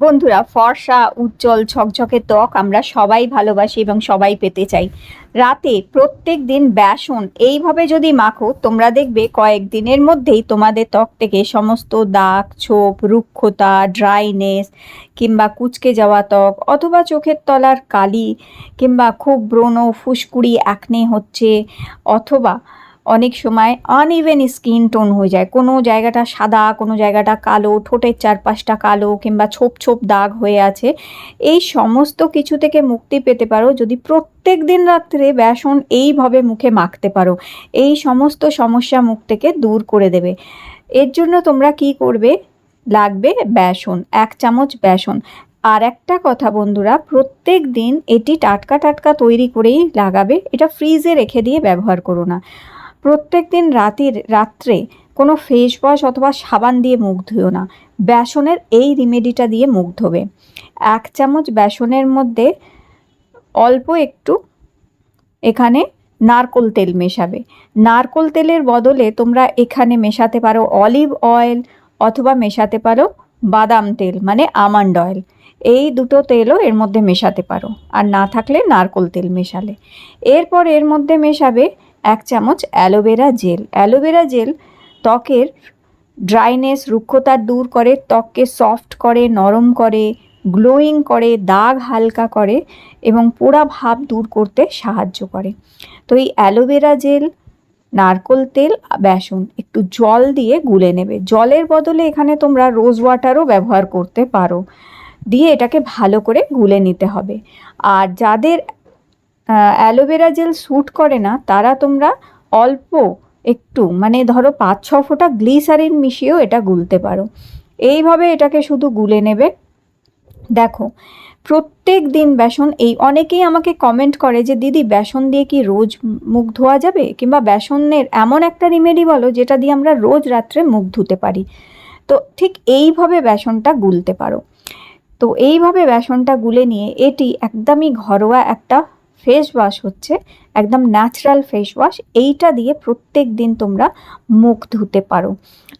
বন্ধুরা, ফর্সা, উজ্জ্বল, ঝকঝকে ত্বক আমরা সবাই ভালোবাসি এবং সবাই পেতে চাই। রাতে প্রত্যেক দিন বেসন এইভাবে যদি মাখো, তোমরা দেখবে কয়েক দিনের মধ্যেই তোমাদের ত্বক থেকে সমস্ত দাগ, ছোপ, রুক্ষতা, ড্রাইনেস কিংবা কুচকে যাওয়া ত্বক অথবা চোখের তলার কালি কিংবা খুব ব্রণ, ফুসকুড়ি অ্যাকনে হচ্ছে অথবা অনেক সময় আনইভেন স্কিন টোন হয়ে যায়। কোনো জায়গাটা সাদা, কোনো জায়গাটা কালো, ঠোঁটের চারপাশটা কালো কিংবা ছোপ ছোপ দাগ হয়ে আছে। এই সমস্ত কিছু থেকে মুক্তি পেতে পারো যদি প্রত্যেক দিন রাত্রে বেসন এইভাবে মুখে মাখতে পারো। এই সমস্ত সমস্যা মুখ থেকে দূর করে দেবে। এর জন্য তোমরা কি করবে? লাগবে বেসন, এক চামচ বেসন। আর একটা কথা বন্ধুরা, প্রত্যেক দিন এটি টাটকা টাটকা তৈরি করেই লাগাবে। এটা ফ্রিজে রেখে দিয়ে ব্যবহার করো না। প্রত্যেক দিন রাতের, রাত্রে কোনো ফেস ওয়াশ অথবা সাবান দিয়ে মুখ ধুও না। বেসনের এই রিমেডিটা দিয়ে মুখ ধোবে। এক চামচ বেসনের মধ্যে অল্প একটু এখানে নারকোল তেল মেশাবে। নারকোল তেলের বদলে তোমরা এখানে মেশাতে পারো অলিভ অয়েল অথবা মেশাতে পারো বাদাম তেল মানে আমন্ড অয়েল এই দুটো তেলও এর মধ্যে মেশাতে পারো। আর না থাকলে নারকোল তেল মেশালে। এরপর এর মধ্যে মেশাবে এক চামচ aloe vera gel. Aloe vera gel ত্বকের ড্রাইনেস, রুক্ষতা দূর করে, ত্বককে সফট করে, নরম করে, গ্লোয়িং করে, দাগ হালকা করে এবং পোড়া ভাব দূর করতে সাহায্য করে। তো এই অ্যালোভেরা জেল, নারকোল তেল, বেসন একটু জল দিয়ে গুলে নেবে। জলের বদলে এখানে তোমরা রোজ ওয়াটারও ব্যবহার করতে পারো। দিয়ে এটাকে ভালো করে গুলে নিতে হবে। আর যাদের অ্যালোভেরা জেল স্যুট করে না, তারা তোমরা অল্প একটু মানে ধরো পাঁচ ছ ফোঁটা গ্লিসারিন মিশিয়েও এটা গুলতে পারো। এইভাবে এটাকে শুধু গুলে নেবে। দেখো, প্রত্যেক দিন বেসন, এই অনেকেই আমাকে কমেন্ট করে যে, দিদি, বেসন দিয়ে কি রোজ মুখ ধোয়া যাবে? কিংবা বেসনের এমন একটা রিমেডি বলো, যেটা দিয়ে আমরা রোজ রাত্রে মুখ ধুতে পারি। তো ঠিক এইভাবে বেসনটা গুলতে পারো। তো এইভাবে বেসনটা গুলে নিয়ে, এটি একদমই ঘরোয়া একটা ফেস ওয়াশ হচ্ছে, একদম ন্যাচারাল ফেস ওয়াশ এইটা দিয়ে প্রত্যেক দিন তোমরা মুখ ধুতে পারো।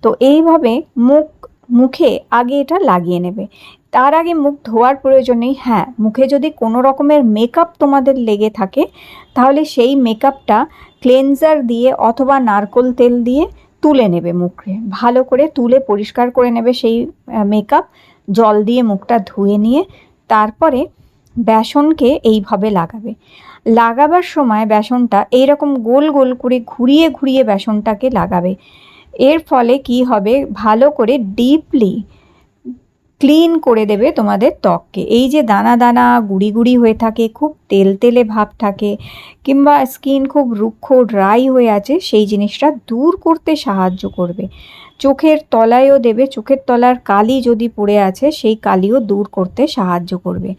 তো এইভাবে মুখ, মুখে আগে এটা লাগিয়ে নেবে। তার আগে মুখ ধোয়ার প্রয়োজন নেই হ্যাঁ মুখে যদি কোনো রকমের মেকআপ তোমাদের লেগে থাকে, তাহলে সেই মেকআপটা ক্লেনজার দিয়ে অথবা নারকোল তেল দিয়ে তুলে নেবে মুখে। ভালো করে তুলে পরিষ্কার করে নেবে সেই মেকআপ জল দিয়ে মুখটা ধুয়ে নিয়ে, তারপরে বেসনকে এইভাবে লাগাবে। লাগাবার সময় বেসনটা এইরকম গোল গোল করে ঘুরিয়ে ঘুরিয়ে বেসনটাকে লাগাবে। এর ফলে কি হবে? ভালো করে ডিপলি ক্লিন করে দেবে তোমাদের ত্বককে। এই যে দানা দানা গুড়ি গুড়ি হয়ে থাকে, খুব তেল তেলে ভাব থাকে, কিংবা স্কিন খুব রুক্ষ, ড্রাই হয়ে আছে, সেই জিনিসটা দূর করতে সাহায্য করবে। চোখের তলায়ও দেবে, চোখের তলার কালি যদি পড়ে আছে, সেই কালিও দূর করতে সাহায্য করবে।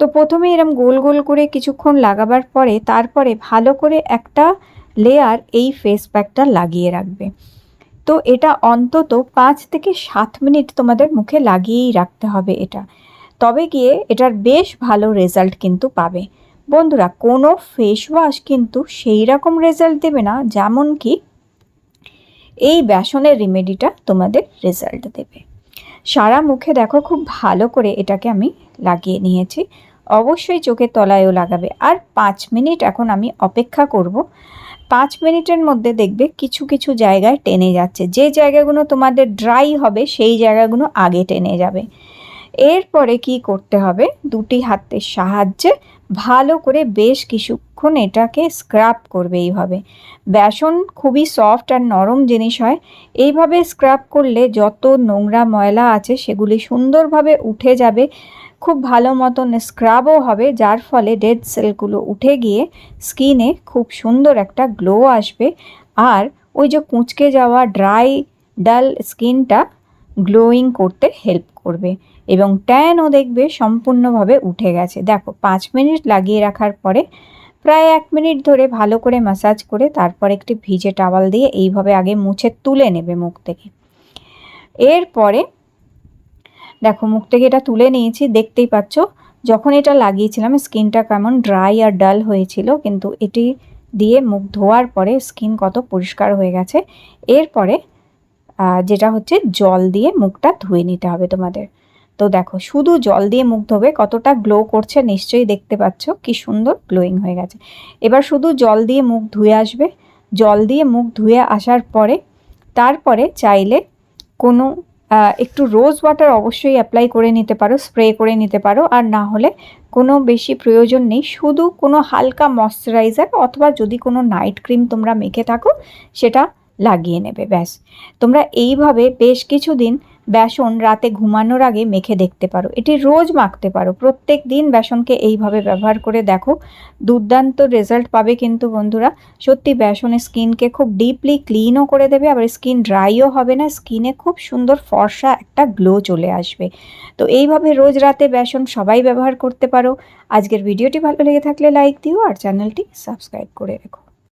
তো প্রথমে এরম গোল গোল করে কিছুক্ষণ লাগাবার পরে তারপরে ভালো করে একটা লেয়ার এই ফেস প্যাকটা লাগিয়ে রাখবে। তো এটা অন্তত পাঁচ থেকে সাত মিনিট তোমাদের মুখে লাগিয়েই রাখতে হবে এটা। তবে গিয়ে এটার বেশ ভালো রেজাল্ট কিন্তু পাবে। বন্ধুরা, কোনো ফেস ওয়াশ কিন্তু সেই রকম রেজাল্ট দেবে না যেমন কি এই বেসনের রেমেডিটা তোমাদের রেজাল্ট দেবে। সারা মুখে দেখো খুব ভালো করে এটাকে আমি লাগিয়ে নিয়েছি। অবশ্যই চোখের তলায়ও লাগাবে। আর পাঁচ মিনিট এখন আমি অপেক্ষা করব। পাঁচ মিনিটের মধ্যে দেখবে কিছু কিছু জায়গায় টেনে যাচ্ছে। যে জায়গাগুলো তোমাদের ড্রাই হবে, সেই জায়গাগুলো আগে টেনে যাবে। এরপরে কি করতে হবে? দুটি হাতের সাহায্যে ভালো করে বেশ কিছুক্ষণ এটাকে স্ক্রাব করবে এইভাবে। বেসন খুবই সফট আর নরম জিনিস হয়। এইভাবে স্ক্রাব করলে যত নোংরা ময়লা আছে সেগুলি সুন্দরভাবে উঠে যাবে। খুব ভালো মতন স্ক্রাবও হবে, যার ফলে ডেড সেলগুলো উঠে গিয়ে স্কিনে খুব সুন্দর একটা গ্লো আসবে। আর ওই যে কুঁচকে যাওয়া ড্রাই ডাল স্কিনটা গ্লোয়িং করতে হেল্প করবে। এবং ট্যানও দেখবে সম্পূর্ণভাবে উঠে গেছে। দেখো, পাঁচ মিনিট লাগিয়ে রাখার পরে প্রায় এক মিনিট ধরে ভালো করে ম্যাসাজ করে তারপর একটি ভিজে টাওয়াল দিয়ে এইভাবে আগে মুছে তুলে নেবে মুখ থেকে। এরপরে দেখো, মুখ থেকে এটা তুলে নিয়েছি। দেখতেই পাচ্ছ, যখন এটা লাগিয়েছিলাম, স্কিনটা কেমন ড্রাই আর ডাল হয়েছিল, কিন্তু এটি দিয়ে মুখ ধোয়ার পরে স্কিন কত পরিষ্কার হয়ে গেছে। এরপরে যেটা হচ্ছে জল দিয়ে মুখটা ধুয়ে নিতে হবে তোমাদের। তো দেখো, শুধু জল দিয়ে মুখ ধোবে, কতটা গ্লো করছে নিশ্চয়ই দেখতে পাচ্ছ, কি সুন্দর গ্লোয়িং হয়ে গেছে। এবার শুধু জল দিয়ে মুখ ধুয়ে আসবে। জল দিয়ে মুখ ধুয়ে আসার পরে, তারপরে চাইলে কোনো একটু রোজ ওয়াটার অবশ্যই অ্যাপ্লাই করে নিতে পারো স্প্রে করে নিতে পারো, আর না হলে কোনো বেশি প্রয়োজন নেই। শুধু কোনো হালকা ময়শ্চারাইজার অথবা যদি কোনো নাইট ক্রিম তোমরা মেখে থাকো, সেটা লাগিয়ে নেবে, ব্যাস। তোমরা এইভাবে বেশ কিছুদিন বেসন রাতে ঘুমানোর আগে মেখে দেখতে পারো। এটি রোজ মাখতে পারো। প্রত্যেক দিন বেসনকে এইভাবে ব্যবহার করে দেখো। দুর্দান্ত রেজাল্ট পাবে কিন্তু বন্ধুরা। সত্যি বেসনের স্কিনকে খুব ডিপলি ক্লিনও করে দেবে, আবার স্কিন ড্রাইও হবে না। স্কিনে খুব সুন্দর ফর্সা একটা গ্লো চলে আসবে। তো এইভাবে রোজ রাতে বেসন সবাই ব্যবহার করতে পারো। আজকের ভিডিওটি ভালো লেগে থাকলে লাইক দিও আর চ্যানেলটি সাবস্ক্রাইব করে রেখো।